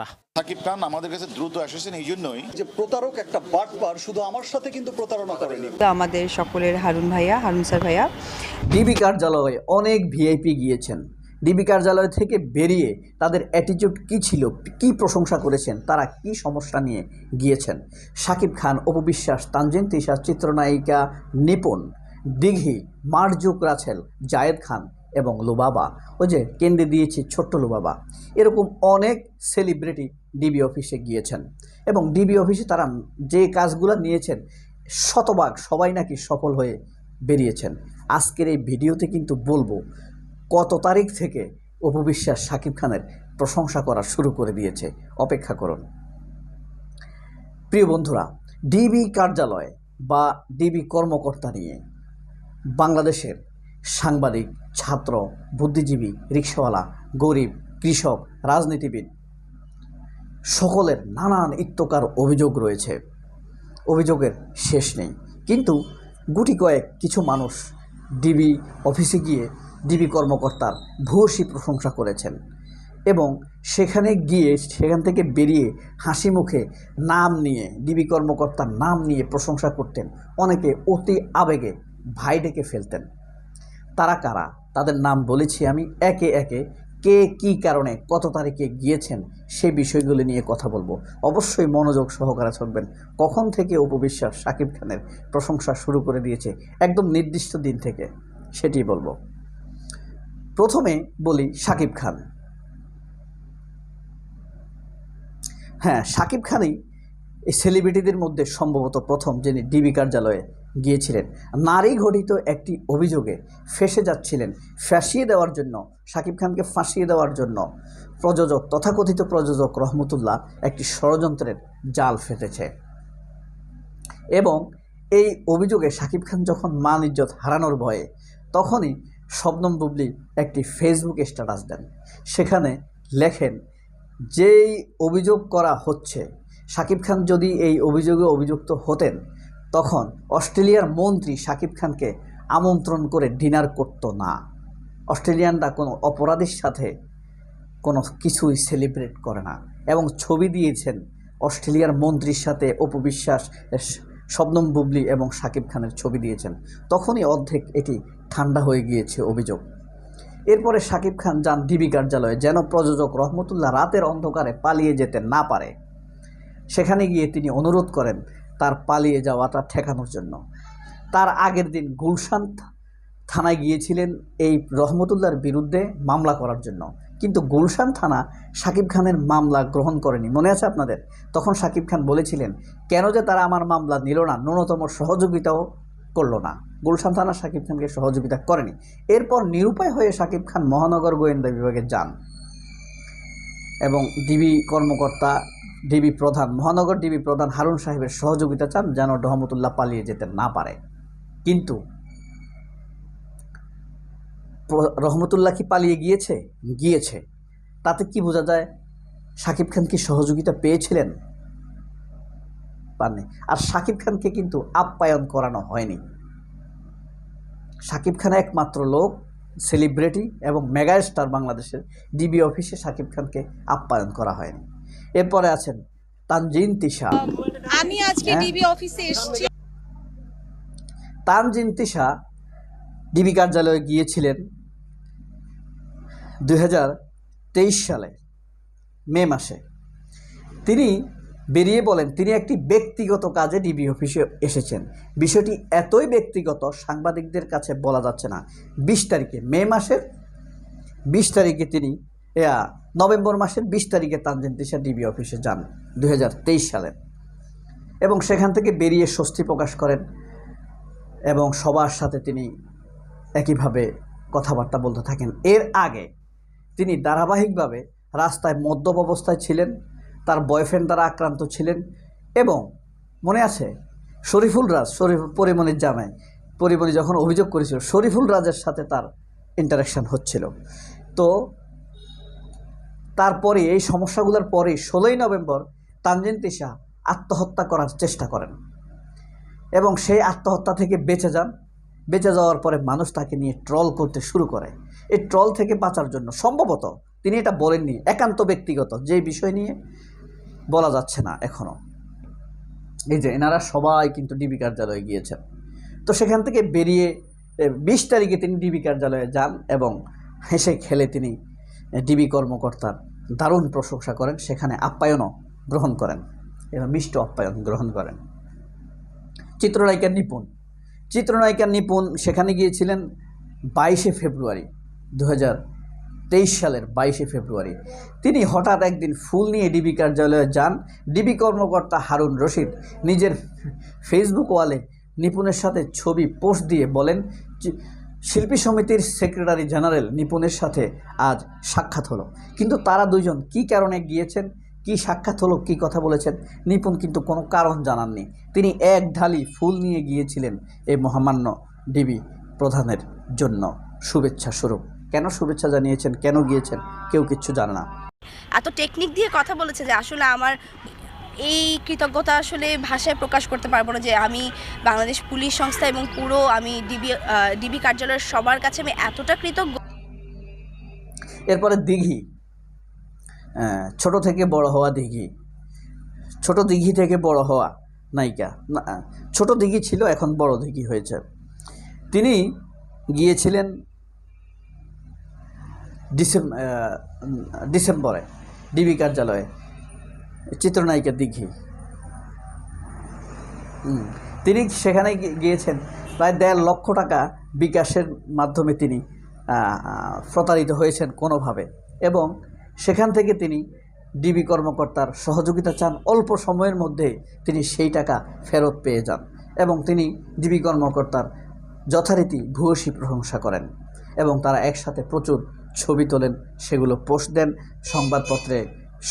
সাকিব খান আমাদের কাছে দ্রুত এসেছেন এই জন্যই। যে প্রতারক একটা বাটপার শুধু আমার সাথে কিন্তু প্রতারণা করেনি। আমাদের সকলের হারুন ভাইয়া হারুন স্যার ভাইয়া। ডিবি কার্যালয়ে অনেক ভিআইপি গিয়েছেন। ডিবি কার্যালয় থেকে বেরিয়ে তাদের অ্যাটিটিউড কী ছিল কি প্রশংসা করেছেন তারা কি সমস্যা নিয়ে গিয়েছেন? শাকিব খান অপবিশ্বাস তানজিন তিশা চিত্রনায়িকা নিপুণ দিঘি মারজুক রাছেল জায়েদ খান এবং লুবাবা ওই যে কেন্দ্রে দিয়েছি ছোট্ট লুবাবা এরকম অনেক সেলিব্রিটি ডিবি অফিসে গিয়েছেন। এবং ডিবি অফিসে তারা যে কাজগুলো নিয়েছেন, শতভাগ সবাই নাকি সফল হয়ে বেরিয়েছেন। আজকের এই ভিডিওতে কিন্তু বলব, কত তারিখ থেকে অপবিশ্বাস শাকিব খানের প্রশংসা করা শুরু করে দিয়েছে, অপেক্ষা করুন। প্রিয় বন্ধুরা ডিবি কার্যালয় বা ডিবি কর্মকর্তা নিয়ে বাংলাদেশের সাংবাদিক, ছাত্র, বুদ্ধিজীবী, রিক্সাওয়ালা, গরিব, কৃষক, রাজনীতিবিদ সকলের নানান ইত্যকার অভিযোগ রয়েছে। অভিযোগের শেষ নেই। কিন্তু গুটি কয়েক কিছু মানুষ ডিবি অফিসে গিয়ে ডিবি কর্মকর্তার ভূয়সী প্রশংসা করেছেন এবং সেখানে গিয়ে সেখান থেকে বেরিয়ে হাসি মুখে নাম নিয়ে, ডিবি কর্মকর্তার নাম নিয়ে প্রশংসা করতেন। অনেকে অতি আবেগে ভাই ডেকে ফেলতেন। তারা কারা? তাদের নাম বলেছি আমি একে একে কে কি কারণে কত তারিখে গিয়েছেন সে বিষয়গুলি নিয়ে কথা বলব। অবশ্যই মনোযোগ সহকারে থাকবেন কখন থেকে উপবিশ্বাস শাকিব খানের প্রশংসা শুরু করে দিয়েছে একদম নির্দিষ্ট দিন থেকে সেটি বলব। প্রথমে বলি শাকিব খান। হ্যাঁ শাকিব খানই এই সেলিব্রিটিদের মধ্যে সম্ভবত প্রথম যিনি ডিবি কার্যালয়ে গিয়েছিলেন। নারী ঘটিত একটি অভিযোগে ফেসে যাচ্ছিলেন, ফাঁসিয়ে দেওয়ার জন্য শাকিব খানকে ফাঁসিয়ে দেওয়ার জন্য। প্রযোজক, তথাকথিত প্রযোজক রহমতুল্লাহ একটি ষড়যন্ত্রের জাল ফেটেছে এবং এই অভিযোগে শাকিব খান যখন মান ইজ্জত হারানোর ভয়ে, তখনই শবনম বুবলি একটি ফেসবুক স্ট্যাটাস দেন। সেখানে লেখেন, যেই অভিযোগ করা হচ্ছে শাকিব খান যদি এই অভিযোগে অভিযুক্ত হতেন তখন অস্ট্রেলিয়ার মন্ত্রী শাকিব খানকে আমন্ত্রণ করে ডিনার করত না। অস্ট্রেলিয়ানরা কোনো অপরাধীর সাথে কোনো কিছুই সেলিব্রেট করে না এবং ছবি দিয়েছেন অস্ট্রেলিয়ার মন্ত্রীর সাথে অপবিশ্বাস শবনম বুবলি এবং শাকিব খানের ছবি দিয়েছেন। তখনই অর্ধেক এটি ঠান্ডা হয়ে গিয়েছে অভিযোগ। এরপরে শাকিব খান যান ডিবি কার্যালয়ে, যেন প্রযোজক রহমতুল্লাহ রাতের অন্ধকারে পালিয়ে যেতে না পারে। সেখানে গিয়ে তিনি অনুরোধ করেন তার পালিয়ে যাওয়াটা ঠেকানোর জন্য। তার আগের দিন গুলশান থানায় গিয়েছিলেন এই রহমতুল্লার বিরুদ্ধে মামলা করার জন্য। কিন্তু গুলশান থানা শাকিব খানের মামলা গ্রহণ করেনি। মনে আছে আপনাদের? তখন শাকিব খান বলেছিলেন, কেন যে তারা আমার মামলা নিল না, ন্যূনতম সহযোগিতাও করল না। গুলশান থানা শাকিব খানকে সহযোগিতা করেনি। এরপর নিরুপায় হয়ে শাকিব খান মহানগর গোয়েন্দা বিভাগে যান এবং ডিবি কর্মকর্তা ডিবি প্রধান, মহানগর ডিবি প্রধান হারুন সাহেবের সহযোগিতা চান যেন রহমতুল্লাহ পালিয়ে যেতে না পারে। কিন্তু রহমতুল্লাহ কি পালিয়ে গিয়েছে? গিয়েছে। তাতে কি বোঝা যায়? শাকিব খান কি সহযোগিতা পেয়েছিলেন? পাননি। আর শাকিব খানকে কিন্তু আপ্যায়ন করানো হয়নি। শাকিব খান একমাত্র লোক, সেলিব্রিটি এবং মেগা স্টার বাংলাদেশের ডিবি অফিসে শাকিব খানকে আপ্যায়ন করা হয়নি। এরপরে আছেন তানজিন তিশা। আমি আজকে হ্যাঁ? ডিবি অফিসে এসেছি। তানজিন তিশা ডিবি কার্যালয়ে গিয়েছিলেন দুই সালে মে মাসে। তিনি বেরিয়ে বলেন তিনি একটি ব্যক্তিগত কাজে ডিবি অফিসে এসেছেন। বিষয়টি এতই ব্যক্তিগত সাংবাদিকদের কাছে বলা যাচ্ছে না। বিশ তারিখে মে মাসের বিশ তারিখে তিনি নভেম্বর মাসের বিশ তারিখে তানজিন তিশা ডিবি অফিসে যান দু হাজার তেইশ সালে। এবং সেখান থেকে বেরিয়ে স্বস্তি প্রকাশ করেন এবং সবার সাথে তিনি একইভাবে কথাবার্তা বলতে থাকেন। এর আগে তিনি ধারাবাহিকভাবে রাস্তায় মদ্যপ অবস্থায় ছিলেন, তার বয়ফ্রেন্ড দ্বারা আক্রান্ত ছিলেন এবং মনে আছে, শরীফুল রাজ, শরীফ পরিমণির জামাই, পরিমণি যখন অভিযোগ করেছিল, শরীফুল রাজের সাথে তার ইন্টারাকশান হচ্ছিল। তো তারপরে এই সমস্যাগুলোর পরে ষোলোই নভেম্বর তানজিন তিশা আত্মহত্যা করার চেষ্টা করেন। এবং সেই আত্মহত্যা থেকে বেঁচে যান। বেঁচে যাওয়ার পরে মানুষ তাকে নিয়ে ট্রল করতে শুরু করে। এই ট্রল থেকে বাঁচার জন্য সম্ভবত তিনি এটা বলেননি, একান্ত ব্যক্তিগত, যে বিষয় নিয়ে বলা যাচ্ছে না এখনও এই যে এনারা সবাই কিন্তু ডিবি কার্যালয়ে গিয়েছেন। তো সেখান থেকে বেরিয়ে বিশ তারিখে তিনি ডিবি কার্যালয়ে যান এবং হেসে খেলে তিনি ডিবি কর্মকর্তার দারুণ প্রশংসা করেন, সেখানে আপ্যায়নও গ্রহণ করেন। এবং মিষ্ট আপ্যায়ন গ্রহণ করেন। চিত্রনায়িকার নিপুণ। চিত্রনায়িকার নিপুণ সেখানে গিয়েছিলেন বাইশে ফেব্রুয়ারি দু তেইশ সালের বাইশে ফেব্রুয়ারি। তিনি হঠাৎ একদিন ফুল নিয়ে ডিবি কার্যালয়ে যান। ডিবি কর্মকর্তা হারুন রশিদ নিজের ফেসবুক ওয়ালে নিপুণের সাথে ছবি পোস্ট দিয়ে বলেন "চি- শিল্পী সমিতির সেক্রেটারি জেনারেল নিপুণের সাথে আজ সাক্ষাৎ হলো। কিন্তু তারা দুজন কি কারণে গিয়েছেন, কি সাক্ষাৎ হলো, কি কথা বলেছেন, নিপুণ কিন্তু কোনো কারণ জানাননি। তিনি এক ঢালি ফুল নিয়ে গিয়েছিলেন এই মহামান্য ডিবি প্রধানের জন্য শুভেচ্ছা স্বরূপ। কেন শুভেচ্ছা জানিয়েছেন, কেন গিয়েছেন, কেউ কিচ্ছু জানে না। এত টেকনিক দিয়ে কথা বলেছে যে আসলে আমার এই কৃতজ্ঞতা আসলে ভাষায় প্রকাশ করতে পারব না যে আমি বাংলাদেশ পুলিশ সংস্থা এবং পুরো আমি ডিবি ডিবি কার্যালয়ের সবার কাছে আমি এতটা কৃতজ্ঞ। এরপরে দিঘি। আহ, ছোট থেকে বড় হওয়া দিঘি। ছোট দিঘি থেকে বড় হওয়া নায়িকা। ছোট দিঘি ছিল এখন বড় দিঘি হয়েছে। তিনি গিয়েছিলেন ডিসেম ডিসেম্বরে ডিবি কার্যালয়ে। চিত্রনায়িকা দিঘি। তিনি সেখানে গিয়েছেন। প্রায় দেড় লক্ষ টাকা বিকাশের মাধ্যমে তিনি প্রতারিত হয়েছেন কোনোভাবে এবং সেখান থেকে তিনি ডিবি কর্মকর্তার সহযোগিতা চান। অল্প সময়ের মধ্যে তিনি সেই টাকা ফেরত পেয়ে যান এবং তিনি ডিবি কর্মকর্তার যথারীতি ভূয়সী প্রশংসা করেন এবং তারা একসাথে প্রচুর ছবি তোলেন, সেগুলো পোস্ট দেন। সংবাদপত্রে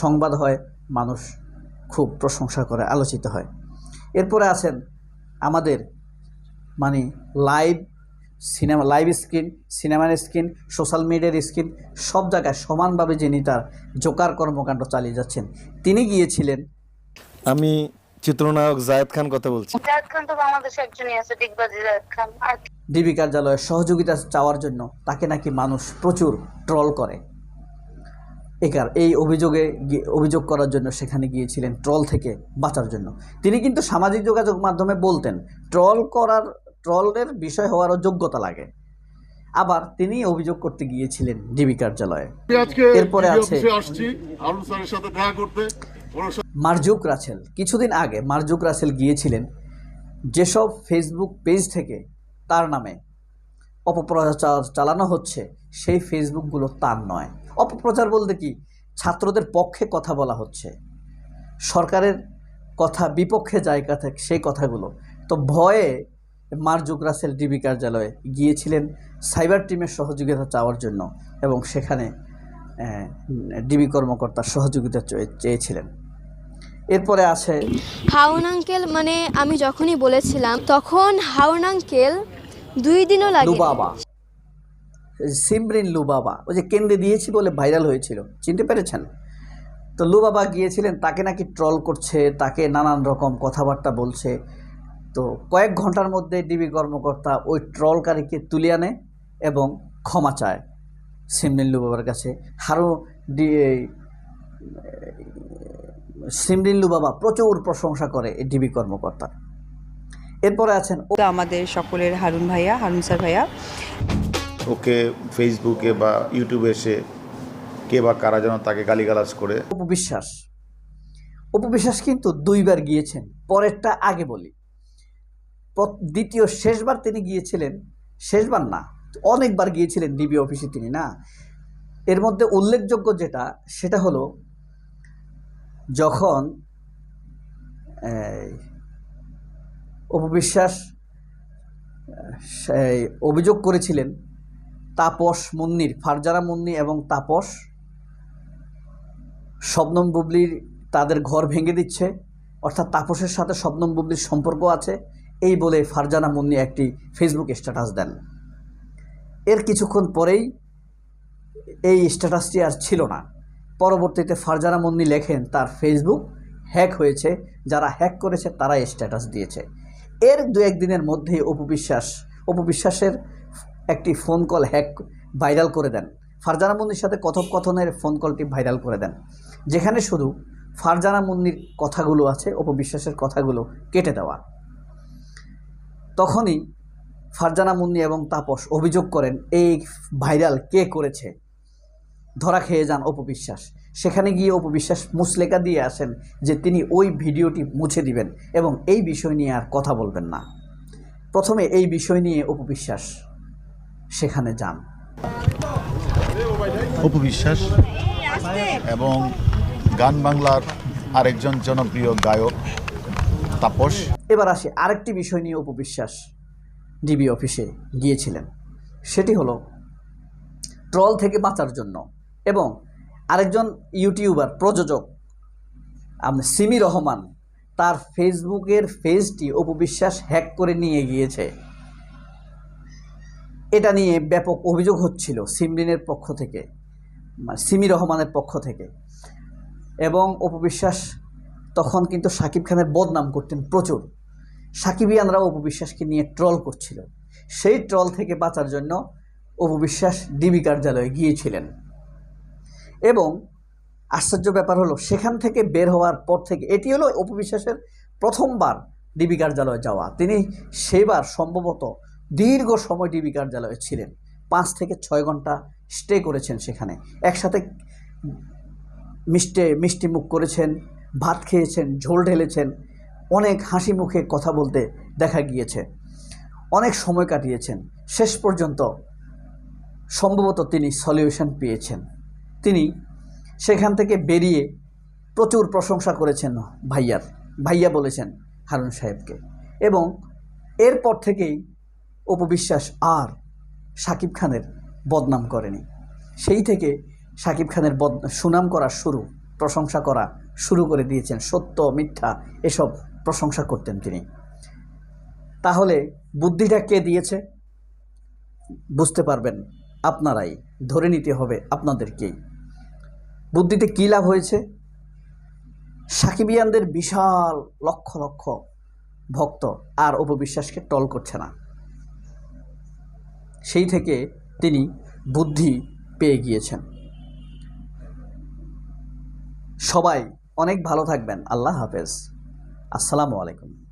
সংবাদ হয় মানুষ খুব প্রশংসা করে আলোচিত হয়। এরপরে আছেন আমাদের মানে লাইভ সিনেমা লাইভ স্ক্রিন সিনেমার স্ক্রিন সোশ্যাল মিডিয়ার স্ক্রিন সব জায়গায় সমানভাবে যিনি তার জোকার কর্মকাণ্ড চালিয়ে যাচ্ছেন তিনি গিয়েছিলেন। আমি চিত্রনায়ক জায়েদ খান কথা বলছি। জাহেদ খান তো বাংলাদেশে একজনই আছে ডিগবাজি জাহেদ খান। আর ডিবি কার্যালয়ে সহযোগিতা চাওয়ার জন্য তাকে নাকি মানুষ প্রচুর ট্রল করে। একার এই অভিযোগে অভিযোগ করার জন্য সেখানে গিয়েছিলেন ট্রল থেকে বাঁচার জন্য। তিনি কিন্তু সামাজিক যোগাযোগ মাধ্যমে বলতেন ট্রল করার ট্রলের বিষয় হওয়ারও যোগ্যতা লাগে। আবার তিনি অভিযোগ করতে গিয়েছিলেন ডিবি কার্যালয়ে। এরপরে আছে- মার্জুক রাসেল কিছুদিন আগে মার্জুক রাসেল গিয়েছিলেন যেসব ফেসবুক পেজ থেকে তার নামে অপপ্রচার চালানো হচ্ছে সেই ফেসবুকগুলো তার নয়। অপপ্রচার বলতে কি? ছাত্রদের পক্ষে কথা বলা হচ্ছে। সরকারের কথা বিপক্ষে জায়গা থেকে সেই কথাগুলো। তো ভয়ে মার্জুক রাসেল ডিবি কার্যালয়ে গিয়েছিলেন সাইবার টিমের সহযোগিতা চাওয়ার জন্য এবং সেখানে ডিবি কর্মকর্তার সহযোগিতা চেয়ে- চেয়েছিলেন। এরপরে আছে হাউন আঙ্কেল মানে আমি যখনই বলেছিলাম তখন হাউন আঙ্কেল দুই দিনও লাগে সিমরিন লুবাবা, ওই যে কেন্দ্রে দিয়েছি বলে ভাইরাল হয়েছিল, চিনতে পেরেছেন? তো লুবাবা গিয়েছিলেন, তাকে নাকি ট্রল করছে, তাকে নানান রকম কথাবার্তা বলছে। তো কয়েক ঘণ্টার মধ্যে ডিবি কর্মকর্তা ওই ট্রলকারীকে তুলে আনে এবং ক্ষমা চায় সিমরিন লুবাবার কাছে। হারু ডি সিমরিন লুবাবা প্রচুর প্রশংসা করে এই ডিবি কর্মকর্তা। এরপরে আছেন আমাদের সকলের হারুন ভাইয়া, হারুন স্যার ভাইয়া। ওকে ফেসবুকে বা ইউটিউবে এসে কে বা কারা যেন তাকে গালিগালাজ করে। অপবিশ্বাস অপবিশ্বাস কিন্তু দুইবার গিয়েছেন, পরেরটা আগে বলি। দ্বিতীয় শেষবার তিনি গিয়েছিলেন, শেষবার না, অনেকবার গিয়েছিলেন ডিবি অফিসে তিনি, না? এর মধ্যে উল্লেখযোগ্য যেটা, সেটা হলো যখন অপবিশ্বাস অভিযোগ করেছিলেন তাপস মুন্নির, ফারজানা মুন্নি এবং তাপস শবনম বুবলির তাদের ঘর ভেঙে দিচ্ছে। অর্থাৎ তাপসের সাথে শবনম বুবলির সম্পর্ক আছে। এই বলে ফারজানা মুন্নি একটি ফেসবুক স্ট্যাটাস দেন। এর কিছুক্ষণ পরেই এই স্ট্যাটাসটি আর ছিল না। পরবর্তীতে ফারজানা মুন্নি লেখেন, তার ফেসবুক হ্যাক হয়েছে। যারা হ্যাক করেছে তারা স্ট্যাটাস দিয়েছে। এর দু একদিনের মধ্যেই অপবিশ্বাস অপবিশ্বাসের একটি ফোন কল হ্যাক ভাইরাল করে দেন। ফারজানা মুন্নির সাথে কথোপকথনের ফোন কলটি ভাইরাল করে দেন। যেখানে শুধু ফারজানা মুন্নির কথাগুলো আছে, অপবিশ্বাসের কথাগুলো কেটে দেওয়া। তখনই ফারজানা মুন্নি এবং তাপস অভিযোগ করেন, এই ভাইরাল কে করেছে? ধরা খেয়ে যান অপবিশ্বাস। সেখানে গিয়ে অপবিশ্বাস মুসলেকা দিয়ে আসেন যে তিনি ওই ভিডিওটি মুছে দিবেন এবং এই বিষয় নিয়ে আর কথা বলবেন না। প্রথমে এই বিষয় নিয়ে অপবিশ্বাস সেখানে যান। অপবিশ্বাস এবং গান বাংলার আরেকজন জনপ্রিয় গায়ক তাপস। এবার আসি আরেকটি বিষয় নিয়ে অপবিশ্বাস। ডিবি অফিসে গিয়েছিলেন। সেটি হলো ট্রল থেকে বাঁচার জন্য এবং আরেকজন ইউটিউবার প্রযোজক সিমি রহমান তার ফেসবুকের পেজটি অপবিশ্বাস হ্যাক করে নিয়ে গিয়েছে। এটা নিয়ে ব্যাপক অভিযোগ হচ্ছিল সিমরিনের পক্ষ থেকে মানে সিমি রহমানের পক্ষ থেকে। এবং অপবিশ্বাস তখন কিন্তু সাকিব খানের বদনাম করতেন প্রচুর। সাকিবিয়ানরাও অপবিশ্বাসকে নিয়ে ট্রল করছিল। সেই ট্রল থেকে বাঁচার জন্য অপবিশ্বাস ডিবি কার্যালয়ে গিয়েছিলেন। এবং আশ্চর্য ব্যাপার হলো, সেখান থেকে বের হওয়ার পর থেকে এটি হলো অপবিশ্বাসের প্রথমবার ডিবি কার্যালয়ে যাওয়া। তিনি সেবার সম্ভবত দীর্ঘ সময় ডিবি কার্যালয়ে ছিলেন। পাঁচ থেকে ছয় ঘণ্টা স্টে করেছেন সেখানে। একসাথে মিষ্টে, মিষ্টি মুখ করেছেন, ভাত খেয়েছেন, ঝোল ঢেলেছেন, অনেক হাসি মুখে কথা বলতে দেখা গিয়েছে। অনেক সময় কাটিয়েছেন। শেষ পর্যন্ত সম্ভবত তিনি সলিউশন পেয়েছেন। তিনি সেখান থেকে বেরিয়ে প্রচুর প্রশংসা করেছেন ভাইয়ার। ভাইয়া বলেছেন হারুন সাহেবকে। এবং এরপর থেকেই অপবিশ্বাস আর সাকিব খানের বদনাম করেনি। সেই থেকে সাকিব খানের বদ, সুনাম করা শুরু, প্রশংসা করা শুরু করে দিয়েছেন। সত্য, মিথ্যা এসব প্রশংসা করতেন তিনি। তাহলে বুদ্ধিটা কে দিয়েছে? বুঝতে পারবেন আপনারাই। ধরে নিতে হবে আপনাদেরকেই। বুদ্ধিতে কী লাভ হয়েছে? সাকিবিয়ানদের বিশাল লক্ষ লক্ষ ভক্ত আর অপবিশ্বাসকে টল করছে না। সেই থেকে তিনি বুদ্ধি পেয়ে গিয়েছেন। সবাই অনেক ভালো থাকবেন। আল্লাহ হাফেজ। আসসালামু আলাইকুম।